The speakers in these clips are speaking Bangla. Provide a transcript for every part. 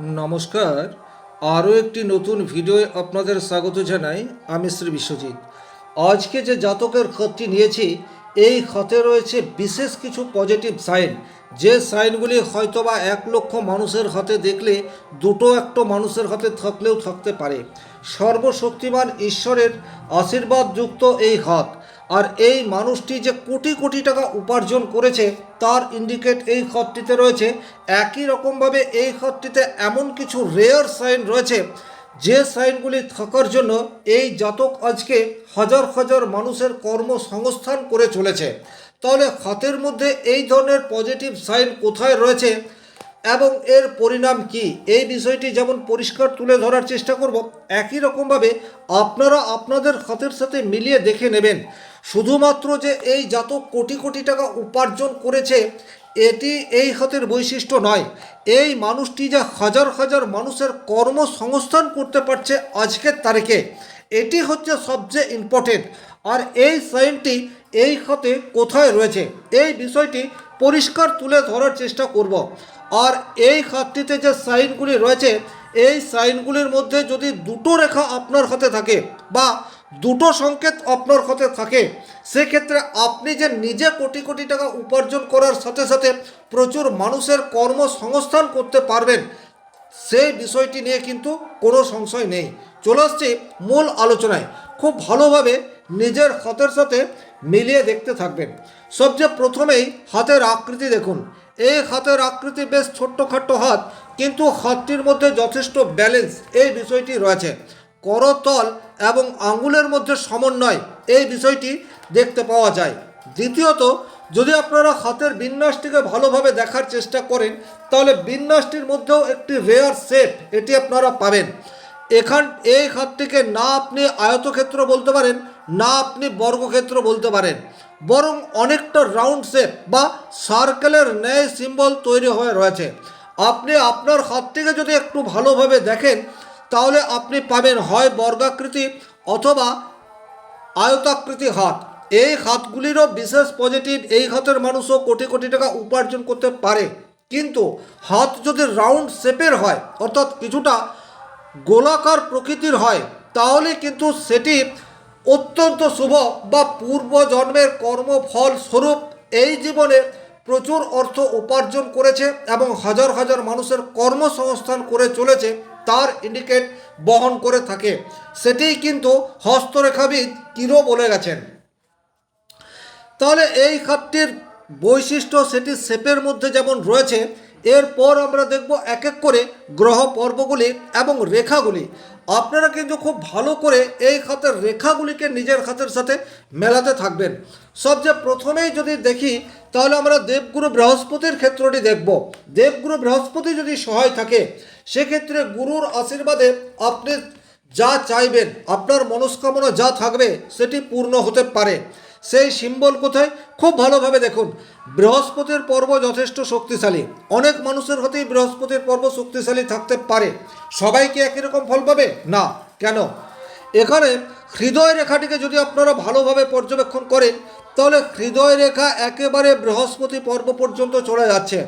নমস্কার। আরও একটি নতুন ভিডিওয়ে আপনাদের স্বাগত জানাই আমি শ্রী বিশ্বজিৎ। আজকে যে জাতকের খতটি নিয়েছি, এই খতে রয়েছে বিশেষ কিছু পজিটিভ সাইন যে সাইনগুলি হয়তোবা এক লক্ষ মানুষের হাতে দেখলে, দুটো একটা মানুষের হাতে থাকলেও থাকতে পারে। সর্বশক্তিমান ঈশ্বরের আশীর্বাদযুক্ত এই হাত। আর এই মানুষটি যে কোটি কোটি টাকা উপার্জন করেছে, তার ইন্ডিকেট এই খতটিতে রয়েছে। একই রকমভাবে এই খতটিতে এমন কিছু রেয়ার সাইন রয়েছে, যে সাইনগুলি থাকার জন্য এই জাতক আজকে হাজার হাজার মানুষের কর্মসংস্থান করে চলেছে। তাহলে হাতের মধ্যে এই ধরনের পজিটিভ সাইন কোথায় রয়েছে? এবং এর পরিণাম কি? এই বিষয়টি যেমন পরিষ্কার তুলে ধরার চেষ্টা করব, একই রকমভাবে আপনারা আপনাদের হাতের সাথে মিলিয়ে দেখে নেবেন। শুধুমাত্র যে এই জাতক কোটি কোটি টাকা উপার্জন করেছে, এটি এই হাতের বৈশিষ্ট্য নয়। এই মানুষটি যে হাজার হাজার মানুষের কর্মসংস্থান করতে পারছে আজকের তারিখে, এটি হচ্ছে সবচেয়ে ইম্পর্টেন্ট আর এই সাইনটি এই খাতে কোথায় রয়েছে? এই বিষয়টি পরিষ্কার তুলে ধরার চেষ্টা করব। আর এই খাতটিতে যে সাইনগুলি রয়েছে, এই সাইনগুলির মধ্যে যদি দুটো রেখা আপনার হাতে থাকে বা দুটো সংকেত আপনার হাতে থাকে, সেক্ষেত্রে আপনি যে নিজে কোটি কোটি টাকা উপার্জন করার সাথে সাথে প্রচুর মানুষের কর্মসংস্থান করতে পারবেন, সেই বিষয়টি নিয়ে কিন্তু কোনো সংশয় নেই। চলে আসছি মূল আলোচনায়। খুব ভালোভাবে নিজের হাতের সাথে মিলিয়ে দেখতে থাকবেন। সবচেয়ে প্রথমেই হাতের আকৃতি দেখুন। এই হাতের আকৃতি বেশ ছোট্টখাট্ট হাত, কিন্তু হাতটির মধ্যে যথেষ্ট ব্যালেন্স এই বিষয়টি রয়েছে। করতল এবং আঙ্গুলের মধ্যে সমন্বয়, এই বিষয়টি দেখতে পাওয়া যায়। দ্বিতীয়ত, যদি আপনারা হাতের বিন্যাসটিকে ভালোভাবে দেখার চেষ্টা করেন, তাহলে বিন্যাসটির মধ্যেও একটি রেয়ার সেট এটি আপনারা পাবেন। এখান, এই হাতটিকে না আপনি আয়তক্ষেত্র বলতে পারেন, না আপনি বর্গক্ষেত্র বলতে পারেন। বরং অনেকটা রাউন্ড শেপ বা সার্কেলের ন্যায় সিম্বল তৈরি হয়ে রয়েছে। আপনি আপনার হাত থেকে যদি একটু ভালোভাবে দেখেন, তাহলে আপনি পাবেন হয় বর্গাকৃতি অথবা আয়তাকৃতি হাত। এই হাতগুলিরও বিশেষ পজিটিভ এই হাতের মানুষও কোটি কোটি টাকা উপার্জন করতে পারে। কিন্তু হাত যদি রাউন্ড শেপের হয়, অর্থাৎ কিছুটা গোলাকার প্রকৃতির হয়, তাহলে কিন্তু সেটি অত্যন্ত শুভ বা পূর্বজন্মের কর্মফল স্বরূপ এই জীবনে প্রচুর অর্থ উপার্জন করেছে এবং হাজার হাজার মানুষের কর্মসংস্থান করে চলেছে তার ইন্ডিকেট বহন করে থাকে। সেটি কিন্তু হস্তরেখাবিদ কিরো বলে গেছেন। তাহলে এই খাতটির বৈশিষ্ট্য সেটি শেপের মধ্যে যেমন রয়েছে এরপর আমরা দেখব এক এক করে গ্রহ পর্বগুলি এবং রেখাগুলি। আপনারা কিন্তু খুব ভালো করে এই খাতের রেখাগুলিকে নিজের খাতের সাথে মেলাতে থাকবেন। সবচেয়ে প্রথমেই যদি দেখি, তাহলে আমরা দেবগুরু বৃহস্পতির ক্ষেত্রটি দেখব। দেবগুরু বৃহস্পতি যদি সহায় থাকে, সেক্ষেত্রে গুরুর আশীর্বাদে আপনি যা চাইবেন, আপনার মনস্কামনা যা থাকবে, সেটি পূর্ণ হতে পারে। সেই সিম্বল কোথায়? খুব ভালোভাবে দেখুন। বৃহস্পতির পর্ব যথেষ্ট শক্তিশালী। অনেক মানুষের হতেই বৃহস্পতির পর্ব শক্তিশালী থাকতে পারে। সবাই কি একই রকম ফল পাবে? না। কেন? এখানে হৃদয় রেখাটিকে যদি আপনারা ভালোভাবে পর্যবেক্ষণ করেন, তাহলে হৃদয় রেখা একেবারে বৃহস্পতি পর্ব পর্যন্ত চলে যাচ্ছে।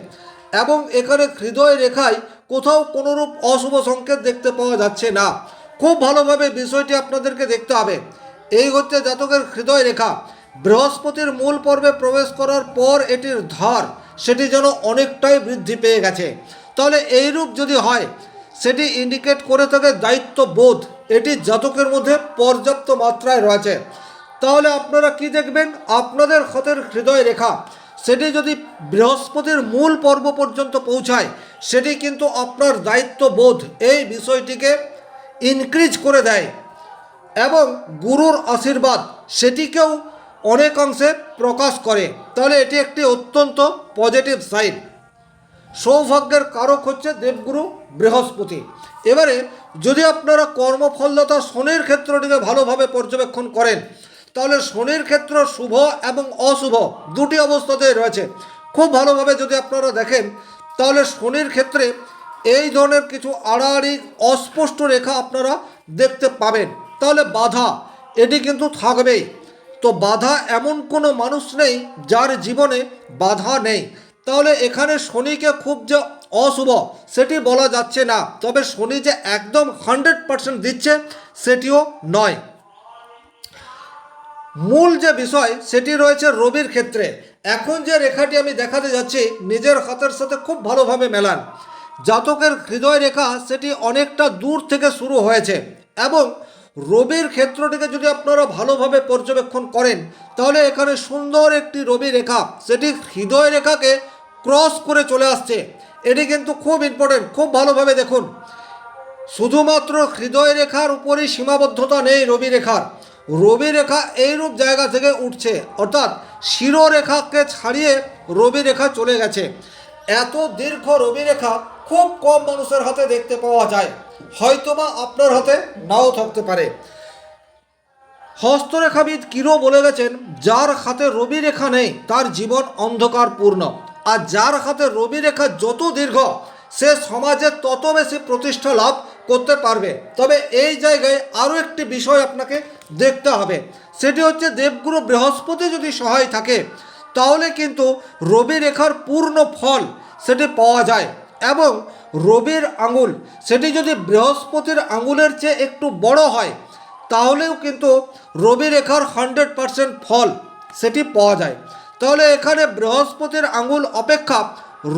এবং এখানে হৃদয় রেখায় কোথাও কোনোরূপ অশুভ সংকেত দেখতে পাওয়া যাচ্ছে না। খুব ভালোভাবে বিষয়টি আপনাদেরকে দেখতে হবে। এই হচ্ছে জাতকের হৃদয় রেখা। বৃহস্পতির মূল পর্বে প্রবেশ করার পর এটির ধার, সেটি যেন অনেকটাই বৃদ্ধি পেয়ে গেছে। তাহলে এইরূপ যদি হয়, সেটি ইন্ডিকেট করে থাকে দায়িত্ববোধ। এটি জাতকের মধ্যে পর্যাপ্ত মাত্রায় রয়েছে। তাহলে আপনারা কি দেখবেন? আপনাদের ক্ষতের হৃদয় রেখা। সেটি যদি বৃহস্পতির মূল পর্ব পর্যন্ত পৌঁছায়, সেটি কিন্তু আপনার দায়িত্ববোধ। এই বিষয়টিকে ইনক্রিজ করে দেয়। এবং গুরুর আশীর্বাদ, সেটিকেও অনেকাংশে প্রকাশ করে। তাহলে এটি একটি অত্যন্ত পজিটিভ সাইন সৌভাগ্যের কারক হচ্ছে দেবগুরু বৃহস্পতি। এবারে যদি আপনারা কর্মফলদাতা শনির ক্ষেত্রটিকে ভালোভাবে পর্যবেক্ষণ করেন, তাহলে শনির ক্ষেত্র শুভ এবং অশুভ দুটি অবস্থাতেই রয়েছে। খুব ভালোভাবে যদি আপনারা দেখেন, তাহলে শনির ক্ষেত্রে এই ধরনের কিছু আড়াআড়ি অস্পষ্ট রেখা আপনারা দেখতে পাবেন। তাহলে বাধা, এটি কিন্তু থাকবেই। তো বাধা এমন কোনো মানুষ নেই যার জীবনে বাধা নেই। তাহলে এখানে শনিকে খুব যে অশুভ, সেটি বলা যাচ্ছে না। তবে শনি যে একদম হান্ড্রেড পার্সেন্ট দিচ্ছে, সেটিও নয়। মূল যে বিষয়, সেটি রয়েছে রবির ক্ষেত্রে। এখন যে রেখাটি আমি দেখাতে যাচ্ছি, নিজের হাতের সাথে খুব ভালোভাবে মেলান। জাতকের হৃদয় রেখা সেটি অনেকটা দূর থেকে শুরু হয়েছে এবং রবির ক্ষেত্রটিকে যদি আপনারা ভালোভাবে পর্যবেক্ষণ করেন, তাহলে এখানে সুন্দর একটি রবি রেখা, সেটি হৃদয় রেখাকে ক্রস করে চলে আসছে। এটি কিন্তু খুব ইম্পর্টেন্ট খুব ভালোভাবে দেখুন। শুধুমাত্র হৃদয় রেখার উপরই সীমাবদ্ধতা নেই রবি রেখার। রবি রেখা এইরূপ জায়গা থেকে উঠছে, অর্থাৎ শিরোরেখাকে ছাড়িয়ে রবি রেখা চলে গেছে। এত দীর্ঘ রবি রেখা খুব কম মানুষের হাতে দেখতে পাওয়া যায়। হয়তোবা আপনার হাতে নাও থাকতে পারে। হস্তরেখাবিদ কিরো বলে গেছেন, যার হাতে রবি রেখা নেই, তার জীবন অন্ধকারপূর্ণ। আর যার হাতে রবি রেখা যত দীর্ঘ, সে সমাজে তত বেশি প্রতিষ্ঠা লাভ করতে পারবে। তবে এই জায়গায় আরও একটি বিষয় আপনাকে দেখতে হবে। সেটি হচ্ছে, দেবগুরু বৃহস্পতি যদি সহায় থাকে, তাহলে কিন্তু রবি রেখার পূর্ণ ফল সেটি পাওয়া যায়। এবং রবির আঙুল, সেটি যদি বৃহস্পতির আঙুলের চেয়ে একটু বড় হয়, তাহলেও কিন্তু রবি রেখার হান্ড্রেড পারসেন্ট ফল সেটি পাওয়া যায়। তাহলে এখানে বৃহস্পতির আঙুল অপেক্ষা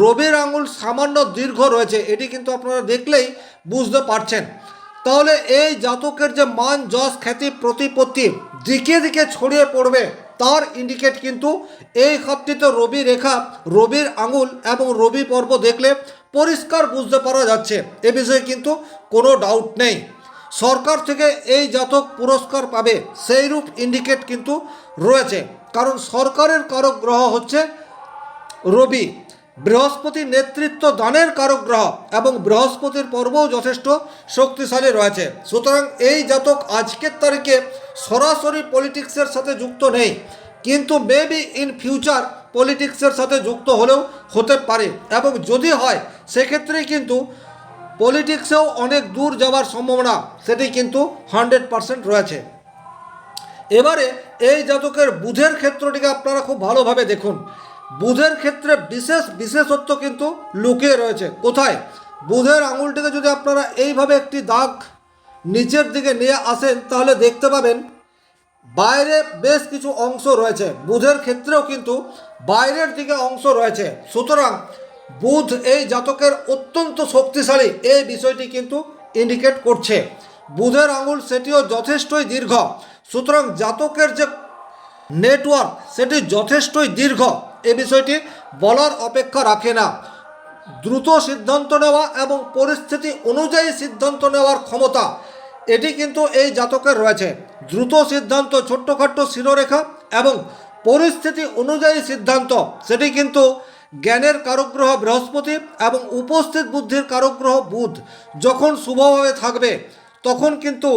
রবির আঙুল সামান্য দীর্ঘ রয়েছে, এটি কিন্তু আপনারা দেখলেই বুঝতে পারছেন। তাহলে এই জাতকের যে মান, যশ, খ্যাতি, প্রতিপত্তি দিকে দিকে ছড়িয়ে পড়বে। তার ইন্ডিকেট কিন্তু এই খাতটিতে রবি রেখা, রবির আঙুল এবং রবি পর্ব দেখলে পরিষ্কার বুঝতে পারা যাচ্ছে। এ বিষয়ে কিন্তু কোনো ডাউট নেই। সরকার থেকে এই জাতক পুরস্কার পাবে সেই রূপ ইন্ডিকেট কিন্তু রয়েছে। কারণ সরকারের কারক গ্রহ হচ্ছে রবি। বৃহস্পতি নেতৃত্ব দানের কারক গ্রহ এবং বৃহস্পতির পর্বও যথেষ্ট শক্তিশালী রয়েছে। সুতরাং এই জাতক আজকের তারিখে সরাসরি পলিটিক্সের সাথে যুক্ত নেই। কিন্তু মেবি ইন ফিউচার পলিটিক্সের সাথে যুক্ত হলেও হতে পারে এবং যদি হয়, সেক্ষেত্রেই কিন্তু পলিটিক্সেও অনেক দূর যাওয়ার সম্ভাবনা সেটি কিন্তু হান্ড্রেড পারসেন্ট রয়েছে। এবারে এই জাতকের বুধের ক্ষেত্রটিকে আপনারা খুব ভালোভাবে দেখুন। বুধের ক্ষেত্রে বিশেষ বিশেষত্ব কিন্তু লুকিয়ে রয়েছে। কোথায়? বুধের আঙুলটিকে যদি আপনারা এইভাবে একটি দাগ নিচের দিকে নিয়ে আসেন, তাহলে দেখতে পাবেন বাইরে বেশ কিছু অংশ রয়েছে। বুধের ক্ষেত্রেও কিন্তু বাইরের দিকে অংশ রয়েছে। সুতরাং বুধ এই জাতকের অত্যন্ত শক্তিশালী এই বিষয়টি কিন্তু ইন্ডিকেট করছে। বুধের আঙুল সেটিও যথেষ্টই দীর্ঘ। সুতরাং জাতকের যে নেটওয়ার্ক সেটি যথেষ্টই দীর্ঘ। এ বিষয়টি বলার অপেক্ষা রাখে না। দ্রুত সিদ্ধান্ত নেওয়া এবং পরিস্থিতি অনুযায়ী সিদ্ধান্ত নেওয়ার ক্ষমতা, এটি কিন্তু এই জাতকের রয়েছে। দ্রুত সিদ্ধান্ত ছোট্টখাট্ট শিরোরেখা এবং পরিস্থিতি অনুযায়ী সিদ্ধান্ত, সেটি কিন্তু জ্ঞানের কারকগ্রহ বৃহস্পতি এবং উপস্থিত বুদ্ধির কারকগ্রহ বুধ যখন শুভভাবে থাকবে, তখন কিন্তু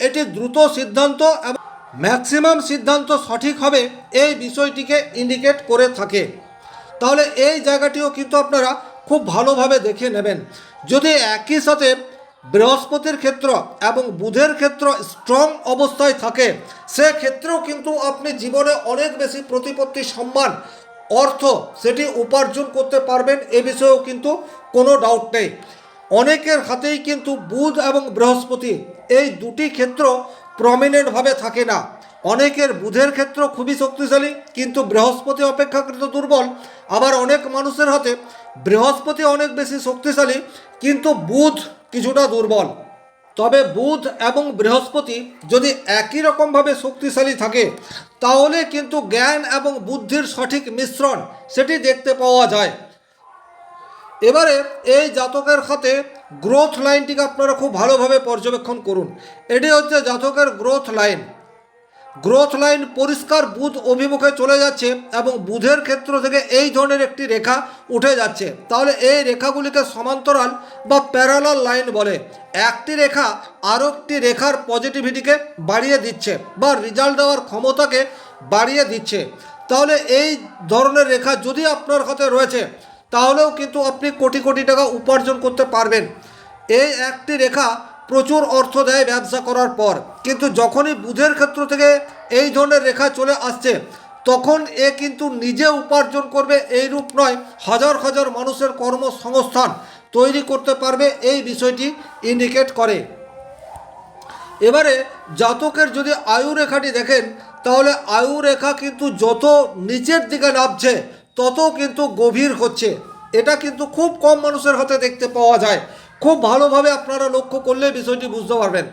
এটি দ্রুত সিদ্ধান্ত এবং ম্যাক্সিমাম সিদ্ধান্ত সঠিক হবে এই বিষয়টিকে ইন্ডিকেট করে থাকে। তাহলে এই জায়গাটিও কিন্তু আপনারা খুব ভালোভাবে দেখে নেবেন। যদি একই সাথে বৃহস্পতির ক্ষেত্র এবং বুধের ক্ষেত্র স্ট্রং অবস্থায় থাকে, সেক্ষেত্রেও কিন্তু আপনি জীবনে অনেক বেশি প্রতিপত্তি সম্মান, অর্থ সেটি উপার্জন করতে পারবেন এ বিষয়েও কিন্তু কোনো ডাউট নেই। অনেকের হাতেই কিন্তু বুধ এবং বৃহস্পতি এই দুটি ক্ষেত্র প্রমিনেন্টভাবে থাকে না। অনেকের বুধের ক্ষেত্র খুবই শক্তিশালী, কিন্তু বৃহস্পতি অপেক্ষাকৃত দুর্বল। আবার অনেক মানুষের হাতে বৃহস্পতি অনেক বেশি শক্তিশালী, কিন্তু বুধ কিছুটা দুর্বল। তবে বুধ এবং বৃহস্পতি যদি একই রকমভাবে শক্তিশালী থাকে, তাহলে কিন্তু জ্ঞান এবং বুদ্ধির সঠিক মিশ্রণ সেটি দেখতে পাওয়া যায়। এবারে এই জাতকের হাতে গ্রোথ লাইনটিকে আপনারা খুব ভালোভাবে পর্যবেক্ষণ করুন। এটি হচ্ছে জাতকের গ্রোথ লাইন গ্রোথ লাইন পরিষ্কার বুধ অভিমুখে চলে যাচ্ছে এবং বুধের ক্ষেত্র থেকে এই ধরনের একটি রেখা উঠে যাচ্ছে। তাহলে এই রেখাগুলিকে সমান্তরাল বা প্যারালাল লাইন বলে। একটি রেখা আরও একটি রেখার পজিটিভিটিকে বাড়িয়ে দিচ্ছে বা রেজাল্ট দেওয়ার ক্ষমতাকে বাড়িয়ে দিচ্ছে। তাহলে এই ধরনের রেখা যদি আপনার হাতে রয়েছে তাহলেও কিন্তু আপনি কোটি কোটি টাকা উপার্জন করতে পারবেন। এই একটি রেখা প্রচুর অর্থ দেয় ব্যবসা করার পর। কিন্তু যখনই বুধের ক্ষেত্র থেকে এই ধরনের রেখা চলে আসছে, তখন এ কিন্তু নিজে উপার্জন করবে এইরূপ নয়, হাজার হাজার মানুষের কর্মসংস্থান তৈরি করতে পারবে এই বিষয়টি ইন্ডিকেট করে। এবারে জাতকের যদি আয়ু রেখাটি দেখেন, তাহলে আয়ু রেখা কিন্তু যত নিচের দিকে নামছে তত কিন্তু গভীর হচ্ছে। এটা কিন্তু খুব কম মানুষের হাতে দেখতে পাওয়া যায়। খুব ভালোভাবে আপনারা লক্ষ্য করলে বিষয়টি বুঝতে পারবেন।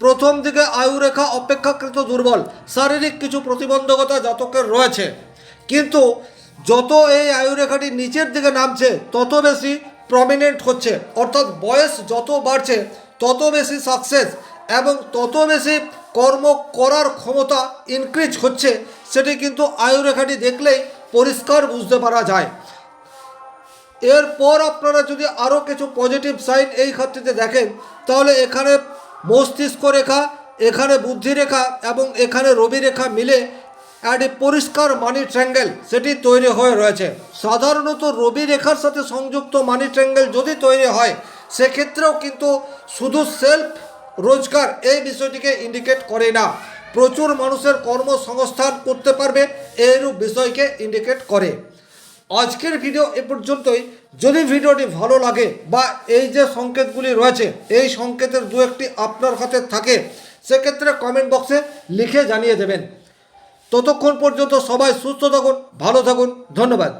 প্রথম দিকে আয়ু রেখা অপেক্ষাকৃত দুর্বল। শারীরিক কিছু প্রতিবন্ধকতা জাতকের রয়েছে। কিন্তু যত এই আয়ু রেখাটি নিচের দিকে নামছে, তত বেশি প্রমিনেন্ট হচ্ছে। অর্থাৎ বয়স যত বাড়ছে, তত বেশি সাকসেস এবং তত বেশি কর্ম করার ক্ষমতা ইনক্রিজ হচ্ছে। সেটি কিন্তু আয়ু রেখাটি দেখলেই পরিষ্কার বুঝতে পারা যায়। এরপর আপনারা যদি আরও কিছু পজিটিভ সাইন এই ক্ষেত্রে দেখেন, তাহলে এখানে মস্তিষ্ক রেখা, এখানে বুদ্ধি রেখা এবং এখানে রবি রেখা মিলে একটি পরিষ্কার মানি ট্র্যাঙ্গেল সেটি তৈরি হয়ে রয়েছে। সাধারণত রবি রেখার সাথে সংযুক্ত মানি ট্র্যাঙ্গেল যদি তৈরি হয়, সেক্ষেত্রেও কিন্তু শুধু সেলফ রোজগার এই বিষয়টিকে ইন্ডিকেট করে না। প্রচুর মানুষের কর্মসংস্থান করতে পারবে এরূপ বিষয়কে ইন্ডিকেট করে। আজকের ভিডিও এ পর্যন্তই। যদি ভিডিওটি ভালো লাগে বা এই যে সংকেতগুলি রয়েছে, এই সংকেতের দু একটি আপনার হাতে থাকে, সেক্ষেত্রে কমেন্ট বক্সে লিখে জানিয়ে দেবেন। ততক্ষণ পর্যন্ত সবাই সুস্থ থাকুন, ভালো থাকুন, ধন্যবাদ।